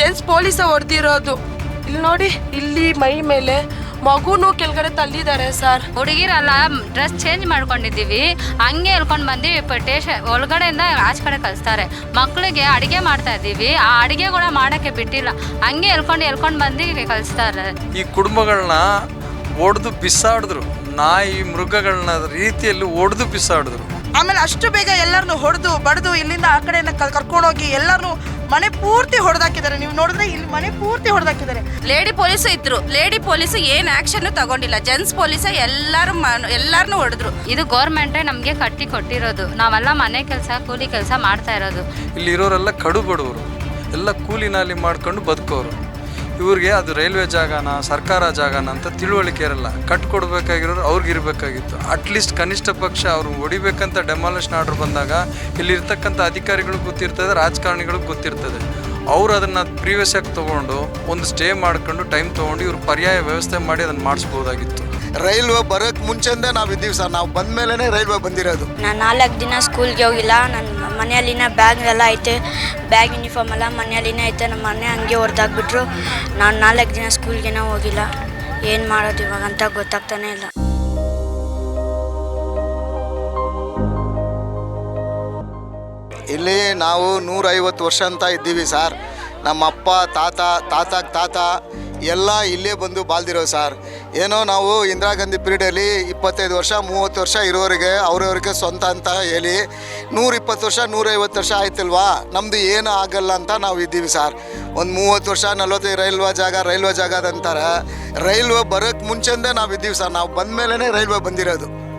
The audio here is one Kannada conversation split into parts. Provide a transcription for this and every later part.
ಜೆಂಟ್ಸ್ ಪೊಲೀಸ ಹೊಡೆದಿರೋದು. ಇಲ್ಲಿ ನೋಡಿ ಇಲ್ಲಿ ಮೈ ಮೇಲೆ ಮಗುನು ಕೆಳಗಡೆ ತಳ್ಳಿದ್ದಾರೆ ಸರ್. ಹುಡುಗಿರಲ್ಲ ಡ್ರೆಸ್ ಚೇಂಜ್ ಮಾಡ್ಕೊಂಡಿದ್ದೀವಿ. ಹಂಗೆ ಹೇಳ್ಕೊಂಡು ಬಂದು ಟೇಷ ಒಳಗಡೆಯಿಂದ ಆಚೆ ಕಡೆ ಕಲಿಸ್ತಾರೆ ಮಕ್ಕಳಿಗೆ ಅಡುಗೆ ಮಾಡ್ತಾ ಇದ್ದೀವಿ. ಆ ಅಡುಗೆ ಕೂಡ ಮಾಡೋಕ್ಕೆ ಬಿಟ್ಟಿಲ್ಲ. ಹಂಗೆ ಹೇಳ್ಕೊಂಡು ಹೇಳ್ಕೊಂಡು ಬಂದು ಕಲಿಸ್ತಾರೆ ಈ ಕುಟುಂಬಗಳನ್ನ ಒಡೆದು ಬಿಸಾಡಿದ್ರು. ನಾಯಿ ಮೃಗಗಳನ್ನ ರೀತಿಯಲ್ಲಿ ಒಡೆದು ಬಿಸಾಡಿದ್ರು. ಆಮೇಲೆ ಅಷ್ಟು ಬೇಗ ಎಲ್ಲರನ್ನು ಹೊಡೆದು ಬಡಿದು ಇಲ್ಲಿಂದ ಆ ಕಡೆಯಿಂದ ಕರ್ಕೊಂಡೋಗಿ ಎಲ್ಲರನ್ನು ಮನೆ ಪೂರ್ತಿ ಹೊಡೆದಾಕಿದ್ದಾರೆ. ನೀವು ನೋಡಿದ್ರೆ ಇಲ್ಲಿ ಮನೆ ಪೂರ್ತಿ ಹೊಡೆದಾಕಿದ್ದಾರೆ. ಲೇಡಿ ಪೊಲೀಸ್ ಇದ್ರು. ಲೇಡಿ ಪೊಲೀಸ್ ಏನ್ ಆಕ್ಷನ್ ತಗೊಂಡಿಲ್ಲ. ಜೆಂಟ್ಸ್ ಪೊಲೀಸ್ ಎಲ್ಲಾರು ಎಲ್ಲಾರನು ಹೊಡೆದ್ರು. ಇದು ಗೌರ್ಮೆಂಟೇ ನಮಗೆ ಕಟ್ಟಿ ಕೊಟ್ಟಿರೋದು. ನಾವೆಲ್ಲ ಮನೆ ಕೆಲಸ ಕೂಲಿ ಕೆಲಸ ಮಾಡ್ತಾ ಇರೋದು. ಇಲ್ಲಿ ಇರೋರೆಲ್ಲ ಕಡು ಬಡವರು ಎಲ್ಲ ಕೂಲಿನಲ್ಲಿ ನಾಲಿ ಮಾಡ್ಕೊಂಡು ಬದುಕೋರು. ಇವ್ರಿಗೆ ಅದು ರೈಲ್ವೆ ಜಾಗನ ಸರ್ಕಾರ ಜಾಗನ ಅಂತ ತಿಳುವಳಿಕೆ ಇರಲ್ಲ. ಕಟ್ಕೊಡ್ಬೇಕಾಗಿರೋರು ಅವ್ರಿಗೆ ಇರಬೇಕಾಗಿತ್ತು. ಅಟ್ಲೀಸ್ಟ್ ಕನಿಷ್ಠ ಪಕ್ಷ ಅವ್ರು ಹೊಡಿಬೇಕಂತ ಡೆಮಾಲಿಷನ್ ಆರ್ಡರ್ ಬಂದಾಗ ಇಲ್ಲಿರ್ತಕ್ಕಂಥ ಅಧಿಕಾರಿಗಳಿಗೆ ಗೊತ್ತಿರ್ತದೆ ರಾಜಕಾರಣಿಗಳಿಗೆ ಗೊತ್ತಿರ್ತದೆ. ಅವ್ರು ಅದನ್ನು ಪ್ರೀವಿಯಸ್ ಆಗಿ ತೊಗೊಂಡು ಒಂದು ಸ್ಟೇ ಮಾಡ್ಕೊಂಡು ಟೈಮ್ ತೊಗೊಂಡು ಇವ್ರು ಪರ್ಯಾಯ ವ್ಯವಸ್ಥೆ ಮಾಡಿ ಅದನ್ನು ಮಾಡಿಸ್ಬೋದಾಗಿತ್ತು. ರೈಲ್ವೆ ಬರೋಕ್ಕೆ ಮುಂಚೆಂದೇ ನಾವು ಇದ್ದೀವಿ ಸರ್. ನಾವು ಬಂದ ಮೇಲೇ ರೈಲ್ವೆ ಬಂದಿರೋದು. ನಾನು ನಾಲ್ಕು ದಿನ ಸ್ಕೂಲ್ಗೆ ಹೋಗಿಲ್ಲ. ನನ್ನ ಮನೆಯಲ್ಲಿನ ಬ್ಯಾಗ್ ಎಲ್ಲ ಐತೆ, ಬ್ಯಾಗ್ ಯೂನಿಫಾರ್ಮ್ ಎಲ್ಲ ಮನೆಯಲ್ಲಿನೇ ಐತೆ, ನಮ್ಮ ಮನೆ ಹಂಗೆ ಹೊರದಾಗ್ಬಿಟ್ರು ನಾನು ನಾಲ್ಕು ದಿನ ಸ್ಕೂಲ್ಗೆನೇ ಹೋಗಿಲ್ಲ. ಏನು ಮಾಡೋದು ಇವಾಗ ಅಂತ ಗೊತ್ತಾಗ್ತಾನೆ ಇಲ್ಲ. ಇಲ್ಲಿ ನಾವು ನೂರೈವತ್ತು ವರ್ಷ ಅಂತ ಇದ್ದೀವಿ, ಸರ್. ನಮ್ಮ ಅಪ್ಪ ತಾತ ತಾತ ತಾತ ಎಲ್ಲ ಇಲ್ಲೇ ಬಂದು ಬಾಲ್ದಿರೋ ಸರ್. ಏನೋ ನಾವು ಇಂದಿರಾ ಗಾಂಧಿ ಪೀರಿಯಡಲ್ಲಿ ಇಪ್ಪತ್ತೈದು ವರ್ಷ, ಮೂವತ್ತು ವರ್ಷ ಇರೋರಿಗೆ, ಅವ್ರವ್ರಿಗೆ ಸ್ವಂತ ಅಂತ ಹೇಳಿ ನೂರಿಪ್ಪತ್ತು ವರ್ಷ ನೂರೈವತ್ತು ವರ್ಷ ಆಯ್ತಲ್ವಾ? ನಮ್ಮದು ಏನು ಆಗಲ್ಲ ಅಂತ ನಾವು ಇದ್ದೀವಿ ಸರ್. ಒಂದು ಮೂವತ್ತು ವರ್ಷ, ನಲ್ವತ್ತೈದು ರೈಲ್ವೆ ಜಾಗ ರೈಲ್ವೆ ಜಾಗ ಅಂತಾರೆ. ರೈಲ್ವೆ ಬರೋಕ್ಕೆ ಮುಂಚೆಂದೇ ನಾವು ಇದ್ದೀವಿ ಸರ್. ನಾವು ಬಂದ ಮೇಲೇ ರೈಲ್ವೆ ಬಂದಿರೋದು.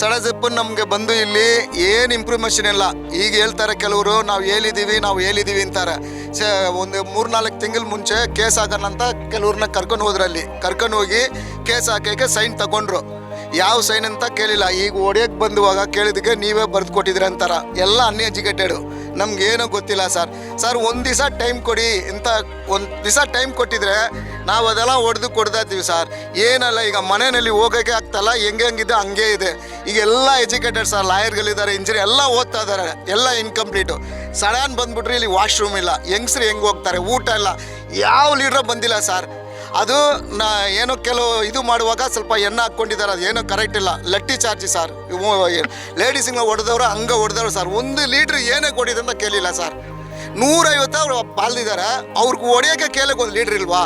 ಸಡಜಪ್ಪ ನಮಗೆ ಬಂದು ಇಲ್ಲಿ ಏನು ಇಂಪ್ರೂವ್ಮೆಷನ್ ಇಲ್ಲ. ಈಗ ಹೇಳ್ತಾರೆ ಕೆಲವರು, ನಾವು ಹೇಳಿದ್ದೀವಿ ನಾವು ಹೇಳಿದ್ದೀವಿ ಅಂತಾರೆ. ಸ, ಒಂದು ಮೂರು ನಾಲ್ಕು ತಿಂಗಳ ಮುಂಚೆ ಕೇಸ್ ಹಾಕೋಣ ಅಂತ ಕೆಲವ್ರನ್ನ ಕರ್ಕೊಂಡು ಹೋದ್ರಲ್ಲಿ ಕರ್ಕೊಂಡು ಹೋಗಿ ಕೇಸ್ ಹಾಕೋಕೆ ಸೈನ್ ತಗೊಂಡ್ರು. ಯಾವ ಸೈನ್ ಅಂತ ಕೇಳಿಲ್ಲ. ಈಗ ಒಡೆಯಕ್ಕೆ ಬಂದುವಾಗ ಕೇಳಿದಕ್ಕೆ ನೀವೇ ಬರೆದು ಕೊಟ್ಟಿದ್ರಿ ಅಂತಾರ. ಎಲ್ಲ ಅನ್ಎಜುಕೇಟೆಡು ನಮ್ಗೆ ಏನೂ ಗೊತ್ತಿಲ್ಲ ಸರ್. ಸರ್, ಒಂದು ದಿವಸ ಟೈಮ್ ಕೊಡಿ ಅಂತ ಒಂದು ದಿವಸ ಟೈಮ್ ಕೊಟ್ಟಿದ್ರೆ ನಾವು ಅದೆಲ್ಲ ಹೊಡೆದು ಕೊಡ್ತಾ ಇದ್ದೀವಿ ಸರ್. ಏನಲ್ಲ, ಈಗ ಮನೆಯಲ್ಲಿ ಹೋಗೋಕ್ಕೆ ಆಗ್ತಲ್ಲ, ಹೆಂಗೆ ಹೆಂಗಿದೆ, ಹಂಗೆ ಇದೆ. ಈಗ ಎಲ್ಲ ಎಜುಕೇಟೆಡ್ ಸರ್ ಲಾಯರ್ಗಳಿದ್ದಾರೆ ಇಂಜಿನಿಯರ್ ಎಲ್ಲ ಓದ್ತಾ ಇದ್ದಾರೆ, ಎಲ್ಲ ಇನ್ಕಂಪ್ಲೀಟು ಸಡನ್ ಬಂದ್ಬಿಟ್ರೆ ಇಲ್ಲಿ ವಾಶ್ರೂಮ್ ಇಲ್ಲ. ಹೆಂಗಸ್ರು ಹೆಂಗೆ ಹೋಗ್ತಾರೆ? ಊಟ ಇಲ್ಲ. ಯಾವ ಲೀಡ್ರ್ ಬಂದಿಲ್ಲ ಸರ್. ಅದು ನಾ ಏನೋ ಕೆಲವು ಇದು ಮಾಡುವಾಗ ಸ್ವಲ್ಪ ಎಣ್ಣೆ ಹಾಕ್ಕೊಂಡಿದ್ದಾರೆ. ಅದು ಏನೋ ಕರೆಕ್ಟ್ ಇಲ್ಲ. ಲಟ್ಟಿ ಚಾರ್ಜಿ ಸರ್. ಲೇಡೀಸಿಂಗ್ ಹೊಡೆದವ್ರು, ಹಂಗೆ ಹೊಡೆದವ್ರು ಸರ್. ಒಂದು ಲೀಟ್ರ್ ಏನೇ ಕೊಡಿದೆ ಅಂತ ಕೇಳಿಲ್ಲ ಸರ್. ನೂರೈವತ್ತು ಅವರು ಪಾಲ್ದಿದ್ದಾರೆ. ಅವ್ರಿಗೆ ಹೊಡೆಯೋಕ್ಕೆ ಕೇಳಕ್ಕೆ ಒಂದು ಲೀಡ್ರ್ ಇಲ್ವಾ?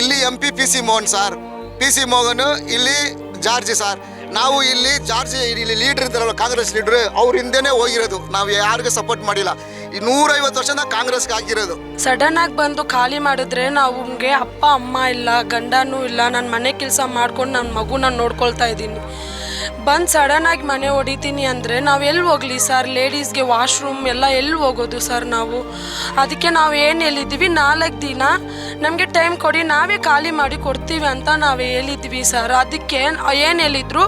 ಇಲ್ಲಿ M P P C Mohan sir. P C Mohan ಇಲ್ಲಿ ಜಾರ್ಜಿ ಸರ್. ನಾವು ಇಲ್ಲಿ ಜಾರ್ಜ್ ಇಲ್ಲಿ ಲೀಡ್ರ್ ಇದ್ದಾರಲ್ಲ, ಕಾಂಗ್ರೆಸ್ ಲೀಡ್ರ್ ಅವ್ರ ಹಿಂದೆನೇ ಹೋಗಿರೋದು. ನಾವು ಯಾರಿಗೂ ಸಪೋರ್ಟ್ ಮಾಡಿಲ್ಲ. ಈ ನೂರೈವತ್ತು ವರ್ಷ ಕಾಂಗ್ರೆಸ್ ಆಗಿರೋದು. ಸಡನ್ ಆಗಿ ಬಂದು ಖಾಲಿ ಮಾಡಿದ್ರೆ ನಮಗೆ ಅಪ್ಪ, ಅಮ್ಮ ಇಲ್ಲ, ಗಂಡನೂ ಇಲ್ಲ ನನ್ನ ಮನೆ ಕೆಲಸ ಮಾಡ್ಕೊಂಡು ನನ್ನ ಮಗುನ ನೋಡ್ಕೊಳ್ತಾ ಇದ್ದೀನಿ. ಬಂದು ಸಡನ್ ಆಗಿ ಮನೆ ಹೊಡಿತೀನಿ ಅಂದರೆ ನಾವು ಎಲ್ಲಿ ಹೋಗ್ಲಿ ಸರ್ ಲೇಡೀಸ್ಗೆ ವಾಶ್ರೂಮ್ ಎಲ್ಲ ಎಲ್ಲಿ ಹೋಗೋದು ಸರ್ ನಾವು? ಅದಕ್ಕೆ ನಾವು ಏನು ಹೇಳಿದ್ವಿ ನಾಲ್ಕು ದಿನ ನಮಗೆ ಟೈಮ್ ಕೊಡಿ, ನಾವೇ ಖಾಲಿ ಮಾಡಿ ಕೊಡ್ತೀವಿ ಅಂತ ನಾವು ಹೇಳಿದ್ವಿ ಸರ್ ಅದಕ್ಕೆ ಏನು ಹೇಳಿದ್ರು?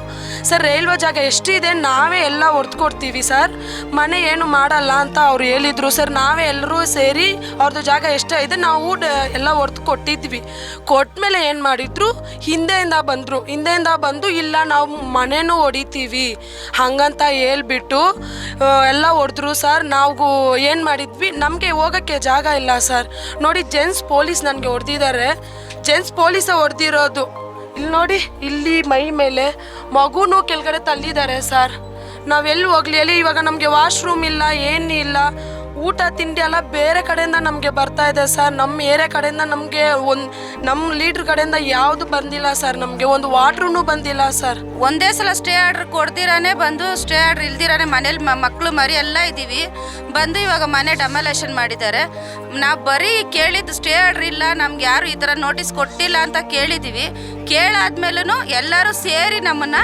ಸರ್ ರೈಲ್ವೆ ಜಾಗ ಎಷ್ಟಿದೆ ನಾವೇ ಎಲ್ಲ ಹೊರ್ತು ಕೊಡ್ತೀವಿ ಸರ್. ಮನೆ ಏನು ಮಾಡಲ್ಲ ಅಂತ ಅವ್ರು ಹೇಳಿದರು ಸರ್. ನಾವೇ ಎಲ್ಲರೂ ಸೇರಿ ಅವ್ರದ್ದು ಜಾಗ ಎಷ್ಟೇ ಇದೆ ನಾವು ಎಲ್ಲ ಹೊರ್ತು ಕೊಟ್ಟಿದ್ವಿ ಕೊಟ್ಮೇಲೆ ಏನು ಮಾಡಿದ್ರು? ಹಿಂದೆಯಿಂದ ಬಂದರು. ಹಿಂದೆಯಿಂದ ಬಂದು ಇಲ್ಲ, ನಾವು ಮನೆನೂ ಹೊಡಿತೀವಿ ಹಂಗಂತ ಹೇಳ್ಬಿಟ್ಟು ಎಲ್ಲ ಹೊಡೆದ್ರು ಸರ್. ನಾವು ಏನು ಮಾಡಿದ್ವಿ? ನಮಗೆ ಹೋಗೋಕ್ಕೆ ಜಾಗ ಇಲ್ಲ ಸರ್. ನೋಡಿ, ಜೆಂಟ್ಸ್ ಪೊಲೀಸ್ ನನಗೆ ಹೊಡೆದಿದ್ದಾರೆ. ಜೆಂಟ್ಸ್ ಪೊಲೀಸೇ ಹೊಡೆದಿರೋದು. ಇಲ್ಲಿ ನೋಡಿ, ಇಲ್ಲಿ ಮೈ ಮೇಲೆ. ಮಗುನು ಕೆಳಗಡೆ ತಳ್ಳಿದ್ದಾರೆ ಸರ್ ನಾವೆಲ್ಲಿ ಹೋಗ್ಲಿ? ಅಲ್ಲಿ ಇವಾಗ ನಮಗೆ ವಾಶ್ರೂಮ್ ಇಲ್ಲ ಏನಿಲ್ಲ ಊಟ ತಿಂಡಿ ಎಲ್ಲ ಬೇರೆ ಕಡೆಯಿಂದ ನಮಗೆ ಬರ್ತಾ ಇದೆ ಸರ್. ನಮ್ಮ ಏರಿಯಾ ಕಡೆಯಿಂದ ನಮಗೆ ಒಂದು ನಮ್ಮ ಲೀಡ್ರ್ ಕಡೆಯಿಂದ ಯಾವುದು ಬಂದಿಲ್ಲ ಸರ್. ನಮಗೆ ಒಂದು ವಾಟ್ರೂ ಬಂದಿಲ್ಲ ಸರ್. ಒಂದೇ ಸಲ ಸ್ಟೇ ಆರ್ಡ್ರ್ ಕೊಡ್ದಿರಾನೆ ಬಂದು ಸ್ಟೇ ಆರ್ಡ್ರ್ ಇಲ್ದಿರಾನೆ ಮನೇಲಿ ಮಕ್ಕಳು ಮರಿ ಎಲ್ಲ ಇದ್ದೀವಿ ಬಂದು ಇವಾಗ ಮನೆ ಡಮಲೇಷನ್ ಮಾಡಿದ್ದಾರೆ. ನಾವು ಬರೀ ಕೇಳಿದ್ದು ಸ್ಟೇ ಆರ್ಡ್ರ್ ಇಲ್ಲ, ನಮ್ಗೆ ಯಾರು ಈ ಥರ ನೋಟಿಸ್ ಕೊಟ್ಟಿಲ್ಲ ಅಂತ ಕೇಳಿದ್ದೀವಿ ಕೇಳಾದ್ಮೇಲೂ ಎಲ್ಲರೂ ಸೇರಿ ನಮ್ಮನ್ನು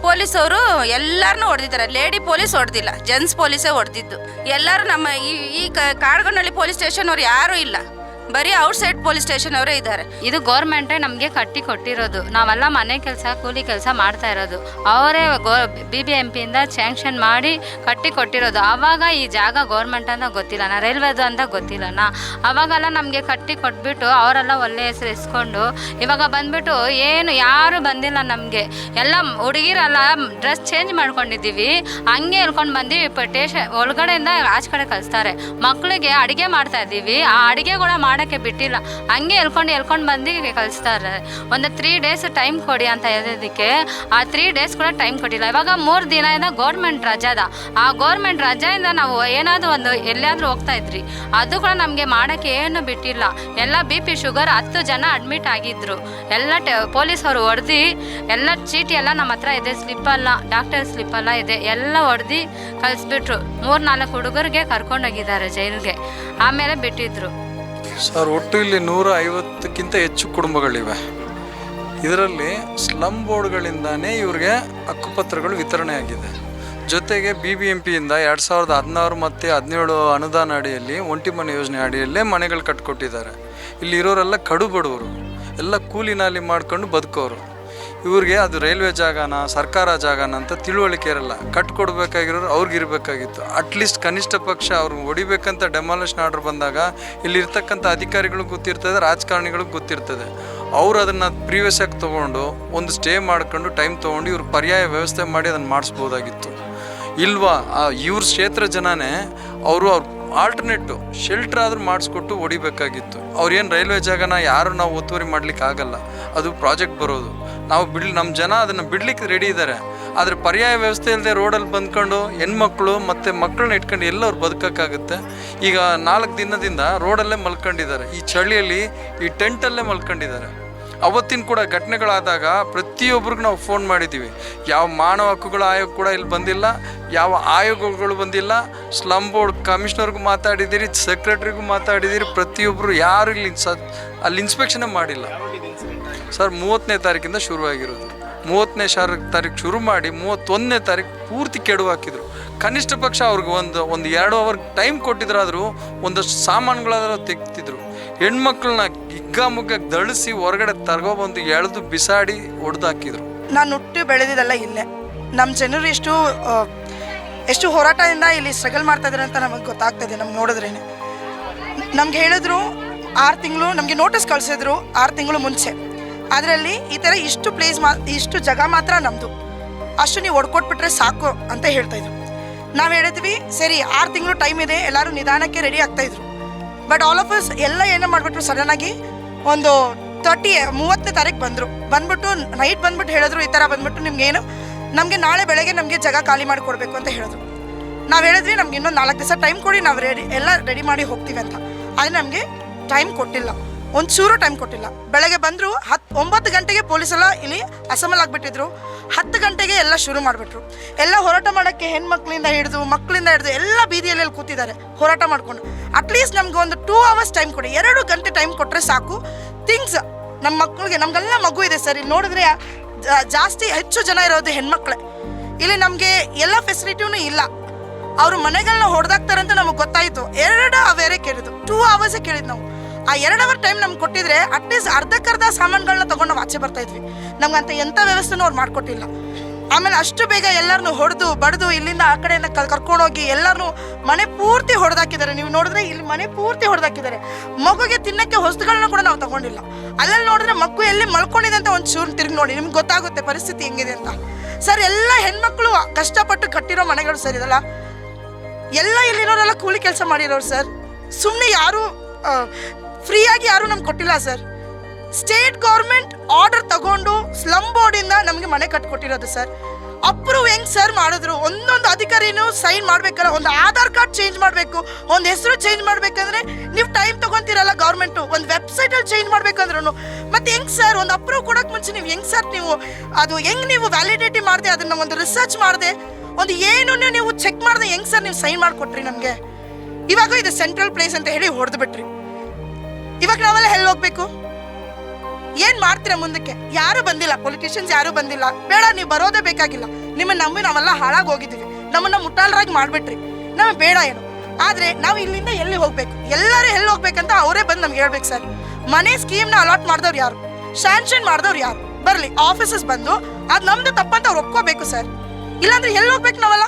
ಪೊಲೀಸವರು ಎಲ್ಲರನ್ನೂ ಹೊಡೆದಿದ್ದಾರೆ. ಲೇಡಿ ಪೊಲೀಸ್ ಹೊಡೆದಿಲ್ಲ. ಜೆಂಟ್ಸ್ ಪೊಲೀಸೇ ಹೊಡೆದಿದ್ದು. ಎಲ್ಲರೂ ನಮ್ಮ ಈ ಈ ಕಾಡ್ಗನಹಳ್ಳಿ ಪೊಲೀಸ್ ಸ್ಟೇಷನ್ ಅವ್ರು ಯಾರೂ ಇಲ್ಲ. ಬರೀ ಔಟ್ಸೈಡ್ ಪೊಲೀಸ್ ಸ್ಟೇಷನ್ ಅವರೇ ಇದ್ದಾರೆ. ಇದು ಗೌರ್ಮೆಂಟೇ ನಮಗೆ ಕಟ್ಟಿ ಕೊಟ್ಟಿರೋದು. ನಾವೆಲ್ಲ ಮನೆ ಕೆಲಸ, ಕೂಲಿ ಕೆಲಸ ಮಾಡ್ತಾ ಇರೋದು. ಅವರೇ ಗೋ ಬಿ ಬಿ ಎಂ ಪಿಯಿಂದ ಸ್ಯಾಂಕ್ಷನ್ ಮಾಡಿ ಕಟ್ಟಿ ಕೊಟ್ಟಿರೋದು. ಆವಾಗ ಈ ಜಾಗ ಗೌರ್ಮೆಂಟ್ ಅಂತ ಗೊತ್ತಿಲ್ಲ. ರೈಲ್ವೆದು ಅಂತ ಗೊತ್ತಿಲ್ಲ ಅವಾಗೆಲ್ಲ ನಮಗೆ ಕಟ್ಟಿ ಕೊಟ್ಬಿಟ್ಟು ಅವರೆಲ್ಲ ಒಳ್ಳೆ ಹೆಸರು ಇಸ್ಕೊಂಡು ಇವಾಗ ಬಂದ್ಬಿಟ್ಟು ಏನು ಯಾರು ಬಂದಿಲ್ಲ ನಮಗೆ. ಎಲ್ಲ ಹುಡುಗಿರೆಲ್ಲ ಡ್ರೆಸ್ ಚೇಂಜ್ ಮಾಡ್ಕೊಂಡಿದ್ದೀವಿ. ಹಂಗೆ ಹೇಳ್ಕೊಂಡು ಬಂದು ಟೇಷನ್ ಒಳಗಡೆಯಿಂದ ಆಚೆ ಕಡೆ ಕಳಿಸ್ತಾರೆ. ಮಕ್ಕಳಿಗೆ ಅಡುಗೆ ಮಾಡ್ತಾ ಇದ್ದೀವಿ. ಆ ಅಡುಗೆ ಕೂಡ ಮಾಡೋಕ್ಕೆ ಬಿಟ್ಟಿಲ್ಲ. ಹಂಗೆ ಎಳ್ಕೊಂಡು ಎಳ್ಕೊಂಡು ಬಂದು ಕಳಿಸ್ತಾರೆ ಒಂದು ತ್ರೀ ಡೇಸ್ ಟೈಮ್ ಕೊಡಿ ಅಂತ ಹೇಳೋದಕ್ಕೆ ಆ ತ್ರೀ ಡೇಸ್ ಕೂಡ ಟೈಮ್ ಕೊಟ್ಟಿಲ್ಲ. ಇವಾಗ ಮೂರು ದಿನದಿಂದ ಗೌರ್ಮೆಂಟ್ ರಜಾದ ಆ ಗೌರ್ಮೆಂಟ್ ರಜೆಯಿಂದ ನಾವು ಏನಾದರೂ ಒಂದು ಎಲ್ಲಿಯಾದರೂ ಹೋಗ್ತಾ ಇದ್ರಿ. ಅದು ಕೂಡ ನಮಗೆ ಮಾಡೋಕ್ಕೆ ಏನು ಬಿಟ್ಟಿಲ್ಲ. ಎಲ್ಲ ಬಿ ಪಿ ಶುಗರ್ ಹತ್ತು ಜನ ಅಡ್ಮಿಟ್ ಆಗಿದ್ರು. ಎಲ್ಲ ಟೆ ಪೊಲೀಸವರು ಹೊಡೆದು, ಎಲ್ಲ ಚೀಟಿ ಎಲ್ಲ ನಮ್ಮ ಹತ್ರ ಇದೆ. ಸ್ಲಿಪ್ಪಲ್ಲ ಡಾಕ್ಟರ್ ಸ್ಲಿಪ್ಪಲ್ಲ ಇದೆ. ಎಲ್ಲ ಹೊಡೆದು ಕಳಿಸ್ಬಿಟ್ರು ಮೂರು ನಾಲ್ಕು ಹುಡುಗರಿಗೆ ಕರ್ಕೊಂಡೋಗಿದ್ದಾರೆ ಜೈಲಿಗೆ. ಆಮೇಲೆ ಬಿಟ್ಟಿದ್ರು. ಸರ್, ಒಟ್ಟು ಇಲ್ಲಿ ನೂರ ಐವತ್ತಕ್ಕಿಂತ ಹೆಚ್ಚು ಕುಟುಂಬಗಳಿವೆ. ಇದರಲ್ಲಿ ಸ್ಲಮ್ ಬೋರ್ಡ್ಗಳಿಂದಾನೇ ಇವ್ರಿಗೆ ಹಕ್ಕುಪತ್ರಗಳು ವಿತರಣೆ ಆಗಿದೆ. ಜೊತೆಗೆ ಬಿ ಬಿ ಎಂ ಪಿಯಿಂದ ಎರಡು ಸಾವಿರದ ಹದಿನಾರು ಮತ್ತು ಹದಿನೇಳು ಅನುದಾನ ಅಡಿಯಲ್ಲಿ, ಒಂಟಿ ಮನೆ ಯೋಜನೆ ಅಡಿಯಲ್ಲೇ ಮನೆಗಳು ಕಟ್ಕೊಟ್ಟಿದ್ದಾರೆ. ಇಲ್ಲಿ ಇರೋರೆಲ್ಲ ಕಡು ಬಡವರು. ಎಲ್ಲ ಕೂಲಿ ನಾಲಿ ಮಾಡ್ಕೊಂಡು ಬದುಕೋರು ಇವ್ರಿಗೆ ಅದು ರೈಲ್ವೆ ಜಾಗನ, ಸರ್ಕಾರ ಜಾಗನ ಅಂತ ತಿಳುವಳಿಕೆ ಇರಲ್ಲ. ಕಟ್ಕೊಡ್ಬೇಕಾಗಿರೋರು ಅವ್ರಿಗೆ ಇರಬೇಕಾಗಿತ್ತು. ಅಟ್ಲೀಸ್ಟ್ ಕನಿಷ್ಠ ಪಕ್ಷ ಅವ್ರು ಹೊಡಿಬೇಕಂತ ಡೆಮಾಲಿಷನ್ ಆರ್ಡರ್ ಬಂದಾಗ ಇಲ್ಲಿರ್ತಕ್ಕಂಥ ಅಧಿಕಾರಿಗಳಿಗೆ ಗೊತ್ತಿರ್ತದೆ ರಾಜಕಾರಣಿಗಳಿಗೆ ಗೊತ್ತಿರ್ತದೆ. ಅವ್ರು ಅದನ್ನು ಪ್ರೀವಿಯಸ್ ಆಗಿ ತೊಗೊಂಡು ಒಂದು ಸ್ಟೇ ಮಾಡ್ಕೊಂಡು ಟೈಮ್ ತೊಗೊಂಡು ಇವ್ರು ಪರ್ಯಾಯ ವ್ಯವಸ್ಥೆ ಮಾಡಿ ಅದನ್ನು ಮಾಡಿಸ್ಬೋದಾಗಿತ್ತು. ಇಲ್ವಾ? ಇವ್ರ ಕ್ಷೇತ್ರ ಜನನೇ ಅವರು ಅವ್ರ ಆಲ್ಟರ್ನೇಟು ಶೆಲ್ಟರ್ ಆದರೂ ಮಾಡಿಸ್ಕೊಟ್ಟು ಹೊಡಿಬೇಕಾಗಿತ್ತು. ಅವ್ರೇನು ರೈಲ್ವೆ ಜಾಗನ ಯಾರು ನಾವು ಒತ್ತುವರಿ ಮಾಡಲಿಕ್ಕೆ ಆಗಲ್ಲ ಅದು ಪ್ರಾಜೆಕ್ಟ್ ಬರೋದು. ನಾವು ಬಿಡ್ಲಿ ನಮ್ಮ ಜನ ಅದನ್ನು ಬಿಡ್ಲಿಕ್ಕೆ ರೆಡಿ ಇದ್ದಾರೆ ಆದರೆ ಪರ್ಯಾಯ ವ್ಯವಸ್ಥೆ ಇಲ್ಲದೆ ರೋಡಲ್ಲಿ ಬಂದ್ಕೊಂಡು ಹೆಣ್ಮಕ್ಳು ಮತ್ತು ಮಕ್ಕಳನ್ನ ಇಟ್ಕೊಂಡು ಎಲ್ಲವ್ರು ಬದುಕೋಕ್ಕಾಗುತ್ತೆ. ಈಗ ನಾಲ್ಕು ದಿನದಿಂದ ರೋಡಲ್ಲೇ ಮಲ್ಕೊಂಡಿದ್ದಾರೆ. ಈ ಚಳಿಯಲ್ಲಿ ಈ ಟೆಂಟಲ್ಲೇ ಮಲ್ಕೊಂಡಿದ್ದಾರೆ. ಅವತ್ತಿನ ಕೂಡ ಘಟನೆಗಳಾದಾಗ ಪ್ರತಿಯೊಬ್ಬರಿಗೂ ನಾವು ಫೋನ್ ಮಾಡಿದ್ದೀವಿ. ಯಾವ ಮಾನವ ಹಕ್ಕುಗಳ ಆಯೋಗ ಕೂಡ ಇಲ್ಲಿ ಬಂದಿಲ್ಲ, ಯಾವ ಆಯೋಗಗಳು ಬಂದಿಲ್ಲ. ಸ್ಲಮ್ ಬೋರ್ಡ್ ಕಮಿಷನರ್ಗೂ ಮಾತಾಡಿದ್ದೀರಿ, ಸೆಕ್ರೆಟ್ರಿಗೂ ಮಾತಾಡಿದ್ದೀರಿ ಪ್ರತಿಯೊಬ್ಬರು ಯಾರು ಇಲ್ಲಿ ಸ ಅಲ್ಲಿ ಇನ್ಸ್ಪೆಕ್ಷನೇ ಮಾಡಿಲ್ಲ. ಸರ್, ಮೂವತ್ತನೇ ತಾರೀಕಿಂದ ಶುರುವಾಗಿರೋದು. ಮೂವತ್ತನೇ ಶಾರ, ತಾರೀಕು ಶುರು ಮಾಡಿ ಮೂವತ್ತೊಂದನೇ ತಾರೀಕು ಪೂರ್ತಿ ಕೆಡು ಹಾಕಿದರು. ಕನಿಷ್ಠ ಪಕ್ಷ ಅವ್ರಿಗೆ ಒಂದು ಒಂದು ಎರಡು ಅವರ್ ಟೈಮ್ ಕೊಟ್ಟಿದ್ರಾದರೂ ಒಂದಷ್ಟು ಸಾಮಾನುಗಳಾದರೂ ತೆಗ್ತಿದ್ರು. ಹೆಣ್ಮಕ್ಳನ್ನ ಹಿಗ್ಗಾಮುಗ್ಗ ದಳಿಸಿ ಹೊರಗಡೆ ತರ್ಗೊಬಂದು ಎಳೆದು ಬಿಸಾಡಿ ಹೊಡೆದು ಹಾಕಿದರು ನಾನು ಹುಟ್ಟಿ ಬೆಳೆದಿದ್ದೆಲ್ಲ ಇಲ್ಲೇ. ನಮ್ಮ ಜನರು ಎಷ್ಟು ಎಷ್ಟು ಹೋರಾಟದಿಂದ ಇಲ್ಲಿ ಸ್ಟ್ರಗಲ್ ಮಾಡ್ತಾ ಇದ್ದಾರೆ ಅಂತ ನಮಗೆ ಗೊತ್ತಾಗ್ತದೆ ನಮ್ಗೆ ನೋಡಿದ್ರೇನೆ. ನಮ್ಗೆ ಹೇಳಿದ್ರು, ಆರು ತಿಂಗಳು ನಮಗೆ ನೋಟಿಸ್ ಕಳಿಸಿದ್ರು, ಆರು ತಿಂಗಳು ಮುಂಚೆ. ಅದರಲ್ಲಿ ಈ ಥರ ಇಷ್ಟು ಪ್ಲೇಸ್ ಮಾ, ಇಷ್ಟು ಜಾಗ ಮಾತ್ರ ನಮ್ಮದು ಅಷ್ಟು ನೀವು ಒಡ್ಕೊಟ್ಬಿಟ್ರೆ ಸಾಕು ಅಂತ ಹೇಳ್ತಾ ಇದ್ರು. ನಾವು ಹೇಳಿದ್ವಿ, ಸರಿ, ಆರು ತಿಂಗಳು ಟೈಮ್ ಇದೆ, ಎಲ್ಲರೂ ನಿಧಾನಕ್ಕೆ ರೆಡಿ ಆಗ್ತಾಯಿದ್ರು ಬಟ್ ಆಲ್ ಆಫ್ ಅಸ್ ಎಲ್ಲ ಏನೋ ಮಾಡಿಬಿಟ್ರು ಸಡನ್ನಾಗಿ ಒಂದು ತರ್ಟಿ ಮೂವತ್ತನೇ ತಾರೀಕು ಬಂದರು. ಬಂದ್ಬಿಟ್ಟು ನೈಟ್ ಬಂದ್ಬಿಟ್ಟು ಹೇಳಿದ್ರು, ಈ ಥರ ಬಂದ್ಬಿಟ್ಟು ನಿಮ್ಗೇನು ನಮಗೆ ನಾಳೆ ಬೆಳಗ್ಗೆ ನಮಗೆ ಜಾಗ ಖಾಲಿ ಮಾಡಿ ಕೊಡಬೇಕು ಅಂತ ಹೇಳಿದ್ರು. ನಾವು ಹೇಳಿದ್ವಿ, ನಮ್ಗೆ ಇನ್ನೊಂದು ನಾಲ್ಕು ದಿವಸ ಟೈಮ್ ಕೊಡಿ, ನಾವು ರೆಡಿ ಎಲ್ಲ ರೆಡಿ ಮಾಡಿ ಹೋಗ್ತೀವಿ ಅಂತ. ಆದರೆ ನಮಗೆ ಟೈಮ್ ಕೊಟ್ಟಿಲ್ಲ. ಒಂದು ಚೂರು ಟೈಮ್ ಕೊಟ್ಟಿಲ್ಲ. ಬೆಳಗ್ಗೆ ಬಂದರು ಹತ್ತು ಒಂಬತ್ತು ಗಂಟೆಗೆ ಪೊಲೀಸೆಲ್ಲ ಇಲ್ಲಿ ಅಸೆಂಬಲ್ ಆಗಿಬಿಟ್ಟಿದ್ರು. ಹತ್ತು ಗಂಟೆಗೆ ಎಲ್ಲ ಶುರು ಮಾಡಿಬಿಟ್ರು. ಎಲ್ಲ ಹೋರಾಟ ಮಾಡೋಕ್ಕೆ ಹೆಣ್ಮಕ್ಳಿಂದ ಹಿಡಿದು ಮಕ್ಕಳಿಂದ ಹಿಡಿದು ಎಲ್ಲ ಬೀದಿಯಲ್ಲಿ ಕೂತಿದ್ದಾರೆ. ಹೋರಾಟ ಮಾಡಿಕೊಂಡು. ಅಟ್ಲೀಸ್ಟ್ ನಮಗೆ ಒಂದು ಟೂ ಅವರ್ಸ್ ಟೈಮ್ ಕೊಡಿ. ಎರಡು ಗಂಟೆ ಟೈಮ್ ಕೊಟ್ಟರೆ ಸಾಕು. ಥಿಂಗ್ಸ್ ನಮ್ಮ ಮಕ್ಕಳಿಗೆ ನಮಗೆಲ್ಲ ಮಗು ಇದೆ ಸರ್. ಇಲ್ಲಿ ನೋಡಿದ್ರೆ ಜಾಸ್ತಿ ಹೆಚ್ಚು ಜನ ಇರೋದು ಹೆಣ್ಮಕ್ಳೇ. ಇಲ್ಲಿ ನಮಗೆ ಎಲ್ಲ ಫೆಸಿಲಿಟಿನೂ ಇಲ್ಲ. ಅವರು ಮನೆಗಳನ್ನ ಹೊಡೆದಾಕ್ತಾರೆ ಅಂತ ನಮಗೆ ಗೊತ್ತಾಯಿತು. ಎರಡು ಅವೇರೇ ಕೇಳಿದ್ದು. ಟೂ ಅವರ್ಸೇ ಕೇಳಿದ್ದು ನಾವು. ಆ ಎರಡು ಅವರ್ ಟೈಮ್ ನಮ್ಗೆ ಕೊಟ್ಟಿದ್ರೆ ಅಟ್ಲೀಸ್ಟ್ ಅರ್ಧಕ್ಕರ್ಧ ಸಾಮಾನುಗಳನ್ನ ತೊಗೊಂಡು ಆಚೆ ಬರ್ತಾ ಇದ್ವಿ. ಅಂತ ಎಂಥ ವ್ಯವಸ್ಥೆನೂ ಅವ್ರು ಮಾಡಿಕೊಟ್ಟಿಲ್ಲ. ಆಮೇಲೆ ಅಷ್ಟು ಬೇಗ ಎಲ್ಲರನ್ನು ಹೊಡೆದು, ಬಡ್ದು ಇಲ್ಲಿಂದ ಆ ಕಡೆಯಿಂದ ಕರ್ಕೊಂಡೋಗಿ ಎಲ್ಲರನ್ನು ಮನೆ ಪೂರ್ತಿ ಹೊಡೆದಾಕಿದ್ದಾರೆ. ನೀವು ನೋಡಿದ್ರೆ ಇಲ್ಲಿ ಮನೆ ಪೂರ್ತಿ ಹೊಡೆದಾಕಿದ್ದಾರೆ. ಮಗುಗೆ ತಿನ್ನಕ್ಕೆ ಹೊಸ್ತುಗಳನ್ನ ಕೂಡ ನಾವು ತಗೊಂಡಿಲ್ಲ. ಅಲ್ಲಲ್ಲಿ ನೋಡಿದ್ರೆ ಮಗು ಎಲ್ಲಿ ಮಲ್ಕೊಂಡಿದೆ ಅಂತ ಒಂದು ಚೂರು ತಿರುಗಿ ನೋಡಿ, ನಿಮ್ಗೆ ಗೊತ್ತಾಗುತ್ತೆ ಪರಿಸ್ಥಿತಿ ಹೆಂಗಿದೆ ಅಂತ. ಸರ್, ಎಲ್ಲ ಹೆಣ್ಮಕ್ಳು ಕಷ್ಟಪಟ್ಟು ಕಟ್ಟಿರೋ ಮನೆಗಳು ಸರ್ ಇದಲ್ಲ. ಎಲ್ಲ ಇಲ್ಲಿರೋರೆಲ್ಲ ಕೂಲಿ ಕೆಲಸ ಮಾಡಿರೋರು ಸರ್. ಸುಮ್ಮನೆ ಯಾರು ಫ್ರೀಯಾಗಿ ಯಾರು ನಮ್ಗೆ ಕೊಟ್ಟಿಲ್ಲ ಸರ್ ಸ್ಟೇಟ್ ಗೌರ್ಮೆಂಟ್ ಆರ್ಡರ್ ತಗೊಂಡು ಸ್ಲಮ್ ಬೋರ್ಡಿಂದ ನಮಗೆ ಮನೆ ಕಟ್ಕೊಟ್ಟಿರೋದು ಸರ್ ಅಪ್ರೂವ್ ಹೆಂಗ್ ಸರ್ ಮಾಡಿದ್ರು? ಒಂದೊಂದು ಅಧಿಕಾರಿನೂ ಸೈನ್ ಮಾಡ್ಬೇಕಲ್ಲ, ಒಂದು ಆಧಾರ್ ಕಾರ್ಡ್ ಚೇಂಜ್ ಮಾಡಬೇಕು, ಒಂದು ಹೆಸರು ಚೇಂಜ್ ಮಾಡ್ಬೇಕಂದ್ರೆ ನೀವು ಟೈಮ್ ತಗೊಂತೀರಲ್ಲ ಗೌರ್ಮೆಂಟು ಒಂದು ವೆಬ್ಸೈಟಲ್ಲಿ ಚೇಂಜ್ ಮಾಡ್ಬೇಕಂದ್ರೂ ಮತ್ತೆ ಹೆಂಗ್ ಸರ್ ಒಂದು ಅಪ್ರೂವ್ ಕೊಡೋಕೆ ಮುಂಚೆ ನೀವು ಹೆಂಗ್ ಸರ್ ನೀವು ಅದು ಹೆಂಗ್ ನೀವು ವ್ಯಾಲಿಡಿಟಿ ಮಾಡಿದೆ, ಅದನ್ನ ಒಂದು ರಿಸರ್ಚ್ ಮಾಡಿದೆ, ಒಂದು ಏನು ನೀವು ಚೆಕ್ ಮಾಡಿದೆ, ಹೆಂಗ್ ಸರ್ ನೀವು ಸೈನ್ ಮಾಡಿಕೊಟ್ರಿ ನಮಗೆ? ಇವಾಗ ಇದು ಸೆಂಟ್ರಲ್ ಪ್ಲೇಸ್ ಅಂತ ಹೇಳಿ ಹೊಡೆದು ಬಿಟ್ರಿ. ಇವಾಗ ನಾವೆಲ್ಲ ಎಲ್ಲಿ ಹೋಗ್ಬೇಕು? ಏನ್ ಮಾಡ್ತೀರಾ ಮುಂದಕ್ಕೆ? ಯಾರು ಬಂದಿಲ್ಲ. ಪೊಲಿಟಿಷಿಯನ್ಸ್ ಯಾರು ಬಂದಿಲ್ಲ. ಬೇಡ, ನೀವು ಬರೋದೇ ಬೇಕಾಗಿಲ್ಲ. ನಿಮ್ಮ ನಂಬಿ ನಾವೆಲ್ಲ ಹಾಳಾಗಿ ಹೋಗಿದ್ದೀವಿ. ನಮ್ಮನ್ನ ಮುಟ್ಟಾಳರಾಗಿ ಮಾಡ್ಬಿಟ್ರಿ. ನಮಗೆ ಬೇಡ ಏನು. ಆದ್ರೆ ನಾವು ಇಲ್ಲಿಂದ ಎಲ್ಲಿ ಹೋಗ್ಬೇಕು? ಎಲ್ಲರೂ ಎಲ್ಲಿ ಹೋಗ್ಬೇಕಂತ ಅವರೇ ಬಂದು ನಮ್ಗೆ ಹೇಳ್ಬೇಕು ಸರ್. ಮನೆ ಸ್ಕೀಮ್ನ ಅಲಾಟ್ ಮಾಡಿದವ್ರು ಯಾರು? ಸ್ಯಾಂಕ್ಷನ್ ಮಾಡಿದವ್ರು ಯಾರು? ಬರಲಿ ಆಫೀಸಸ್ ಬಂದು ಅದು ನಮ್ದು ತಪ್ಪಂತ ಅವ್ರು ಒಪ್ಕೋಬೇಕು ಸರ್. ಇಲ್ಲಾಂದ್ರೆ ಎಲ್ಲಿ ಹೋಗ್ಬೇಕು ನಾವೆಲ್ಲ?